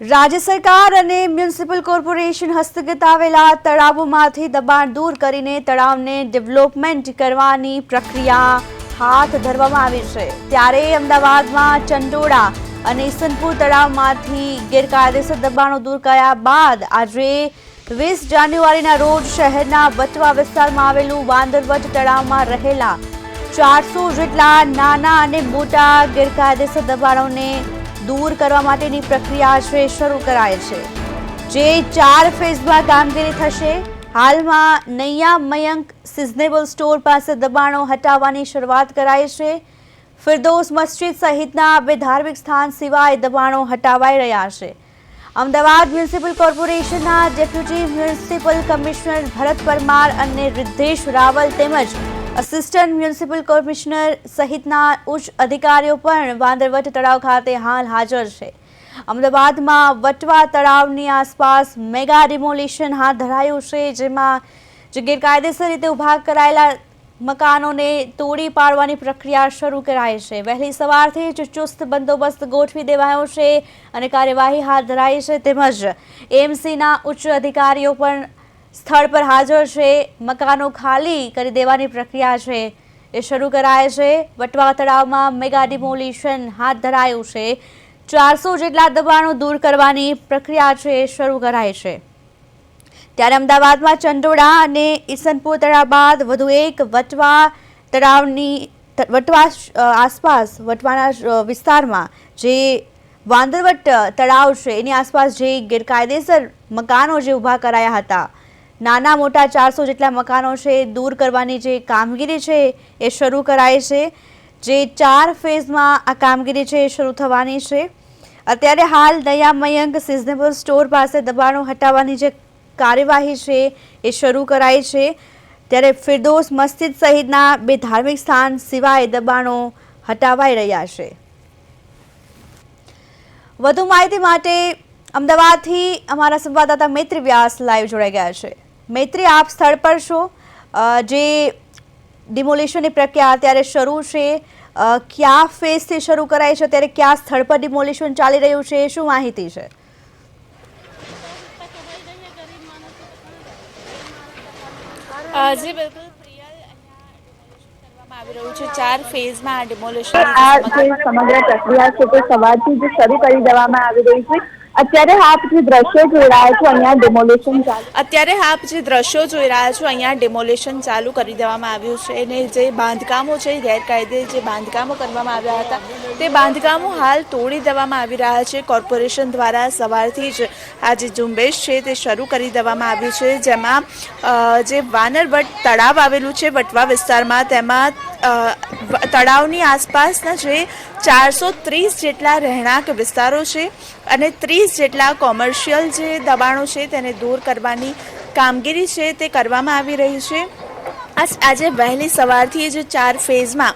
રાજ્ય સરકાર અને મ્યુનિસિપલ કોર્પોરેશન હસ્તગત આવેલા તળાવોમાંથી દબાણ દૂર કરીને તળાવને ડેવલપમેન્ટ કરવાની પ્રક્રિયા હાથ ધરવામાં આવી છે. ત્યારે અમદાવાદમાં ચંડોળા અને ઈસનપુર તળાવમાંથી ગેરકાયદેસર દબાણો દૂર કર્યા બાદ આજે વીસ જાન્યુઆરીના રોજ શહેરના બચવા વિસ્તારમાં આવેલું વાંદરવટ તળાવમાં રહેલા ચારસો જેટલા નાના અને મોટા ગેરકાયદેસર દબાણોને દૂર કરવા માટેની પ્રક્રિયા છે શરૂ કરાય છે. જે ચાર ફેઝમાં કામગીરી થશે. હાલમાં નૈયા મયંક સિઝનેબલ સ્ટોર પાસે દબાણો હટાવવાની શરૂઆત કરાય છે. ફિરદોસ મસ્જિદ સહિતના બે ધાર્મિક સ્થાન સિવાય દબાણો હટાવાઈ રહ્યા છે. અમદાવાદ મ્યુનિસિપલ કોર્પોરેશનના deputy municipal commissioner Bharat Parmar અને રિદ્ધેશ રાવલ તેમજ અસિસ્ટન્ટ મ્યુનિસિપલ કમિશનર સહિતના ઉચ્ચ અધિકારીઓ પણ વાંદરવટ તળાવ ખાતે હાલ હાજર છે. અમદાવાદમાં વટવા તળાવની આસપાસ મેગા રિમોલેશન હાથ ધરાયું છે, જેમાં જે ગેરકાયદેસર રીતે ઊભા કરાયેલા મકાનોને તોડી પાડવાની પ્રક્રિયા શરૂ કરાઈ છે. વહેલી સવારથી જ ચુસ્ત બંદોબસ્ત ગોઠવી દેવાયો છે અને કાર્યવાહી હાથ ધરાઈ છે. તેમજ એમસીના ઉચ્ચ અધિકારીઓ પણ સ્થળ પર હાજર છે, મકાનો ખાલી કરી દેવાની પ્રક્રિયા છે. એ શરૂ કરાય છે. વટવા તળાવમાં મેગા ડિમોલિશન હાથ ધરાયું છે. ચારસો જેટલા દબાણો દૂર કરવાની પ્રક્રિયા છે, એ શરૂ કરાય છે. ત્યારે અમદાવાદમાં ચંડોળા અને ઈસનપુર તળાવ બાદ વધુ એક વટવા તળાવની વટવા આસપાસ વટવાના વિસ્તારમાં જે વાંદરવટ તળાવ છે, એની આસપાસ જે ગેરકાયદેસર મકાનો જે ઊભા કરાયા હતા નાના મોટા ચારસો જેટલા મકાનો છે દૂર કરવાની જે કામગીરી છે, એ શરૂ કરાય છે. જે ચાર ફેઝમાં આ કામગીરી છે, એ શરૂ થવાની છે. અત્યારે હાલ દયા મયંક સિઝનેબલ સ્ટોર પાસે દબાણો હટાવવાની જે કાર્યવાહી છે, એ શરૂ કરાઈ છે. ત્યારે ફિરદોસ મસ્જિદ સહિતના બે ધાર્મિક સ્થાન સિવાય દબાણો હટાવાઈ રહ્યા છે. વધુ માહિતી માટે અમદાવાદથી અમારા સંવાદદાતા મૈત્રી વ્યાસ લાઈવ જોડાઈ ગયા છે. મૈત્રી આપ સ્થળ પર છો? જે ડિમોલિશનની પ્રક્રિયા અત્યારે શરૂ છે કયા ફેઝથી શરૂ કરાય છે ત્યારે કયા સ્થળ પર ડિમોલિશન ચાલી રહ્યું છે શું માહિતી છે? જી બિલકુલ. પ્રિયલ અહીંયા demolition કરવામાં આવી રહ્યું છે ચાર ફેઝમાં આ demolition આ જે સમગ્ર પ્રક્રિયા છે તે સવારથી જ શરૂ કરી દેવામાં આવી રહી છે. અત્યારે આપ જે દ્રશ્યો જોઈ રહ્યા છો, અહીંયા ડેમોલેશન ચાલુ. અત્યારે આપ જે દ્રશ્યો જોઈ રહ્યા છો, અહીંયા ડેમોલેશન ચાલુ કરી દેવામાં આવ્યું છે. અને જે બાંધકામો છે ગેરકાયદે જે બાંધકામો કરવામાં આવ્યા હતા, તે બાંધકામો હાલ તોડી દેવામાં આવી રહ્યા છે. કોર્પોરેશન દ્વારા સવારથી જ આ જે ઝુંબેશ છે, તે શરૂ કરી દેવામાં આવ્યું છે. જેમાં જે વાનરવટ તળાવ આવેલું છે, વટવા વિસ્તારમાં, તેમાં તળાવની આસપાસના જે ચારસો ત્રીસ જેટલા રહેણાંક વિસ્તારો છે અને ત્રીસ જેટલા કોમર્શિયલ જે દબાણો છે તેને દૂર કરવાની કામગીરી છે તે કરવામાં આવી રહી છે. આજ વહેલી સવારથી જે ચાર ફેઝમાં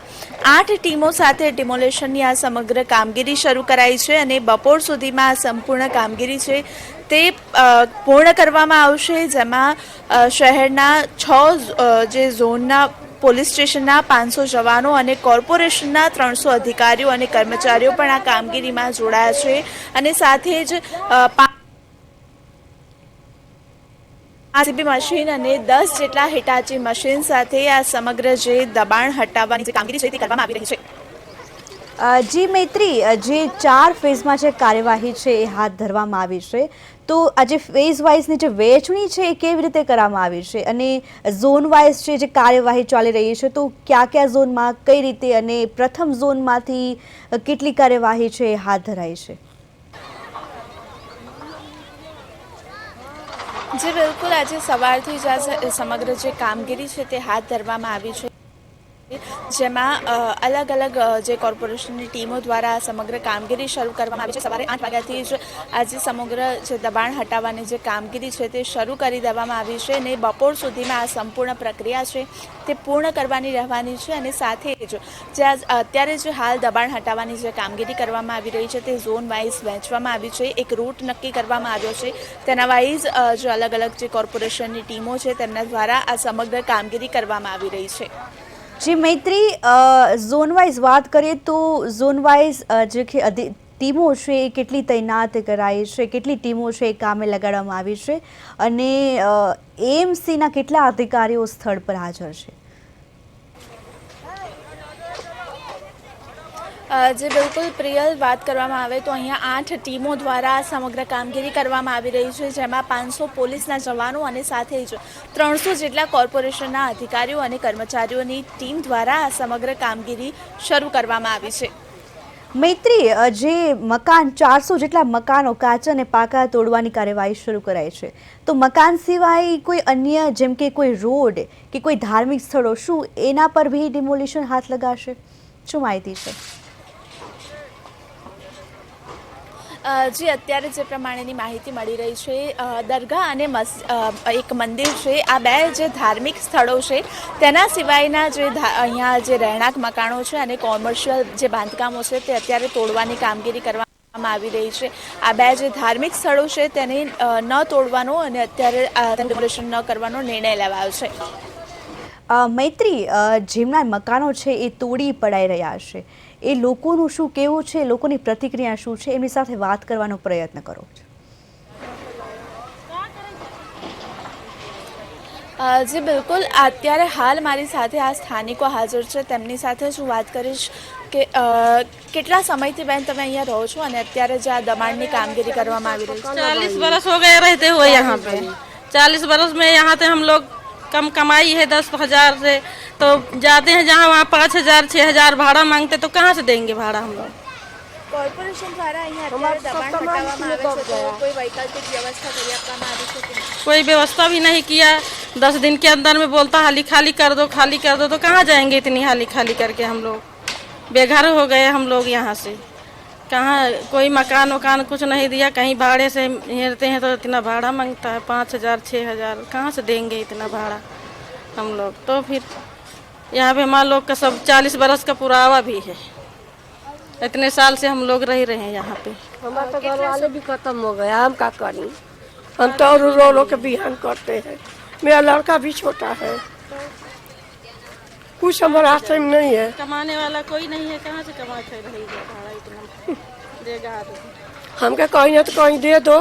આઠ ટીમો સાથે ડિમોલેશનની આ સમગ્ર કામગીરી શરૂ કરાઈ છે અને બપોર સુધીમાં આ સંપૂર્ણ કામગીરી છે તે પૂર્ણ કરવામાં આવશે. જેમાં શહેરના છ જે ઝોનના પોલીસ સ્ટેશનના પાંચસો જવાનો અને કોર્પોરેશનના ત્રણસો અધિકારીઓ અને કર્મચારીઓ પણ આ કામગીરીમાં જોડાયા છે. અને સાથે જ આરસીબી મશીન અને દસ જેટલા હિટાચી મશીન સાથે આ સમગ્ર જે દબાણ હટાવવાની જે કામગીરી છે તે કરવામાં આવી રહી છે. જી મૈત્રી જે ચાર ફેઝમાં જે કાર્યવાહી છે એ હાથ ધરવામાં આવી છે, તો આજે ફેઝ વાઇઝની જે વહેંચણી છે એ કેવી રીતે કરવામાં આવી છે? અને ઝોન વાઇઝ છે જે કાર્યવાહી ચાલી રહી છે, તો કયા કયા ઝોનમાં, કઈ રીતે અને પ્રથમ ઝોનમાંથી કેટલી કાર્યવાહી છે એ હાથ ધરાઈ છે? જે, બિલકુલ. આજે સવારથી જ આ સમગ્ર જે કામગીરી છે તે હાથ ધરવામાં આવી છે. જેમાં અલગ અલગ જે કોર્પોરેશનની ટીમો દ્વારા સમગ્ર કામગીરી શરૂ કરવામાં આવી છે. સવારે આઠ વાગ્યાથી જ આજે સમગ્ર જે દબાણ હટાવવાની જે કામગીરી છે તે શરૂ કરી દેવામાં આવી છે અને બપોર સુધીમાં આ સંપૂર્ણ પ્રક્રિયા છે તે પૂર્ણ કરવાની રહેવાની છે અને સાથે જ જે અત્યારે જે હાલ દબાણ હટાવવાની જે કામગીરી કરવામાં આવી રહી છે તે ઝોન વાઇઝ વહેંચવામાં આવી છે. એક રૂટ નક્કી કરવામાં આવ્યો છે. તેના વાઇઝ જે અલગ અલગ જે કોર્પોરેશનની ટીમો છે તેમના દ્વારા આ સમગ્ર કામગીરી કરવામાં આવી રહી છે. જી, મૈત્રી ઝોન વાઇઝ વાત કરીએ તો ઝોન વાઇઝ જે કે ટીમો છે એ કેટલી તૈનાત કરાઈ છે, કેટલી ટીમો છે એ કામે લગાડવામાં આવી છે અને એએમસીના કેટલા અધિકારીઓ સ્થળ પર હાજર છે? જે બિલકુલ પ્રિયલ વાત કરવામાં આવે તો અહીંયા આઠ ટીમો દ્વારા સમગ્ર કામગીરી કરવામાં આવી રહી છે, જેમાં પાંચસો પોલીસના જવાનો અને સાથે જ ત્રણસો જેટલા કોર્પોરેશનના અધિકારીઓ અને કર્મચારીઓની ટીમ દ્વારા આ સમગ્ર કામગીરી શરૂ કરવામાં આવી છે. મૈત્રી જે મકાન, ચારસો જેટલા મકાનો કાચા અને પાકા તોડવાની કાર્યવાહી શરૂ કરાઈ છે. તો મકાન સિવાય કોઈ અન્ય જેમ કે કોઈ રોડ કે કોઈ ધાર્મિક સ્થળો શું એના પર બી ડિમોલિશન હાથ લગાશે? શું માહિતી છે? જે અત્યારે જે પ્રમાણેની માહિતી મળી રહી છે દરગાહ અને એક મંદિર છે. આ બે જે ધાર્મિક સ્થળો છે, તેના સિવાયના જે અહીંયા જે રહેણાંક મકાનો છે અને કોમર્શિયલ જે બાંધકામો છે, તે અત્યારે તોડવાની કામગીરી કરવામાં આવી રહી છે. આ બે જે ધાર્મિક સ્થળો છે, તેને ન તોડવાનો અને અત્યારે ડેકોરેશન ન કરવાનો નિર્ણય લેવાયો છે. મૈત્રી જેમના મકાનો છે, એ તોડી પડાઈ રહ્યા છે. એ લોકોનું શું કેવું છે લોકોની પ્રતિક્રિયા શું છે એમની સાથે વાત કરવાનો પ્રયત્ન કરો. છો જી બિલકુલ. અત્યારે હાલ મારી સાથે આ સ્થાનિકો હાજર છે. તેમની સાથે જ હું વાત કરીશ કે કેટલા સમયથી બહેન તમે અહીંયા રહો છો અને અત્યારે જે આ દબાણની કામગીરી કરવામાં આવી રહી છે? ચાલીસ વર્ષ હો ગયા રહેતે હો યહાં પે. ચાલીસ વર્ષ મેં યહાં તે હમ લોગ कम कमाई है दस हज़ार से तो जाते हैं जहाँ वहाँ पाँच हज़ार छः हज़ार भाड़ा मांगते तो कहाँ से देंगे भाड़ा हम लोग? कोई व्यवस्था भी नहीं किया। दस दिन के अंदर में बोलता हाली खाली कर दो खाली कर दो तो कहाँ जाएँगे इतनी हाली खाली करके हम लोग? बेघर हो गए हम लोग यहाँ से। कहाँ कोई मकान वकान कुछ नहीं दिया, कहीं भाड़े से हेरते हैं तो इतना भाड़ा माँगता है, पाँच हज़ार, छः हज़ार, कहाँ से देंगे इतना भाड़ा हम लोग? तो फिर यहाँ पे हमारे लोग का सब चालीस बरस का पुरावा भी है। इतने साल से हम लोग रह रहे हैं यहाँ पे। हमारा तो भी खत्म हो गया, हम क्या करें? हम तो रो रो के बिहान करते हैं। मेरा लड़का भी छोटा है। कुछ हमारे हाथ में नहीं है। कमाने वाला कोई नहीं है कहाँ से कमा कर भाड़ा इतना देगा आदमी हम क्या कहीं ना तो कहीं दे दो।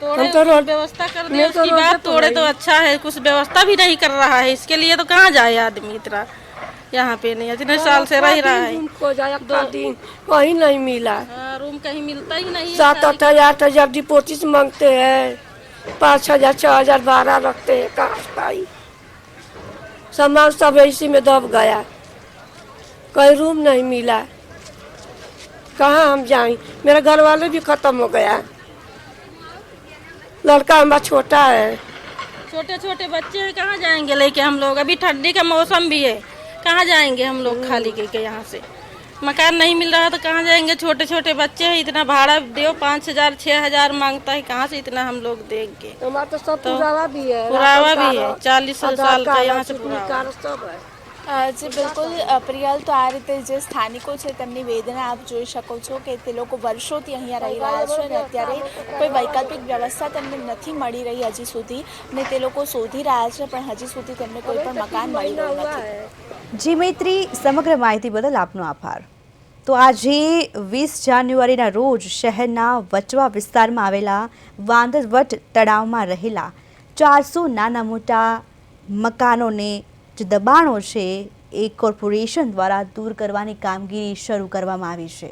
तोड़े हम तो व्यवस्था कर दे तो उसकी बात तोड़े तो तो अच्छा है कुछ व्यवस्था भी नहीं कर रहा है इसके लिए तो कहाँ जाए आदमी इतना? यहाँ पे नहीं इतने साल से रह रहा है। को जाया का दिन कहीं नहीं मिला। हाँ, रूम कहीं मिलता ही नहीं सात आठ हज़ार आठ हज़ार डिपोजिट मांगते हैं पाँच हज़ार छह हज़ार भाड़ा रखते हैं कहाँ पाई सामान सब इसी में दब गया। कोई रूम नहीं मिला। कहाँ हम जाएँ? मेरा घर वाले भी खत्म हो गया। लड़का हमारा छोटा है। छोटे छोटे बच्चे कहाँ जाएँगे? लेके हम लोग, अभी ठंडी का मौसम भी है। कहाँ जाएँगे हम लोग खाली के यहाँ से? मकान नहीं मिल रहा तो कहाँ जाएंगे छोटे छोटे बच्चे हैं इतना भाड़ा दो पाँच हजार छः हजार मांगता है कहाँ से इतना हम लोग देंगे हमारा तो सब पुरावा भी है पुरावा राशन भी है कार्ड, चालीस आधार साल का कार्ड, यहाँ से चुटनी पुरावा कार्ड सब है અ, જે બિલકુલ અ, પ્રિયલ તો આ રીતે જે સ્થાનિકો છે તેમની વેદના આપ જોઈ શકો છો કે તે લોકો વર્ષોથી અહીંયા રહી રહ્યા છે અને અત્યારે કોઈ વૈકલ્પિક વ્યવસ્થા તેમને નથી મળી રહી હજી સુધી અને તે લોકો શોધી રહ્યા છે પણ હજી સુધી તેમને કોઈ પણ મકાન મળી રહ્યું નથી જી મૈત્રી સમગ્ર માહિતી બદલ આપનો આભાર. તો આજે વીસ જાન્યુઆરીના રોજ શહેરના વચવા વિસ્તારમાં આવેલા વાંદરવટ તળાવમાં રહેલા ચારસો નાના મોટા મકાનોને જે દબાણો છે એ કોર્પોરેશન દ્વારા દૂર કરવાની કામગીરી શરૂ કરવામાં આવી છે.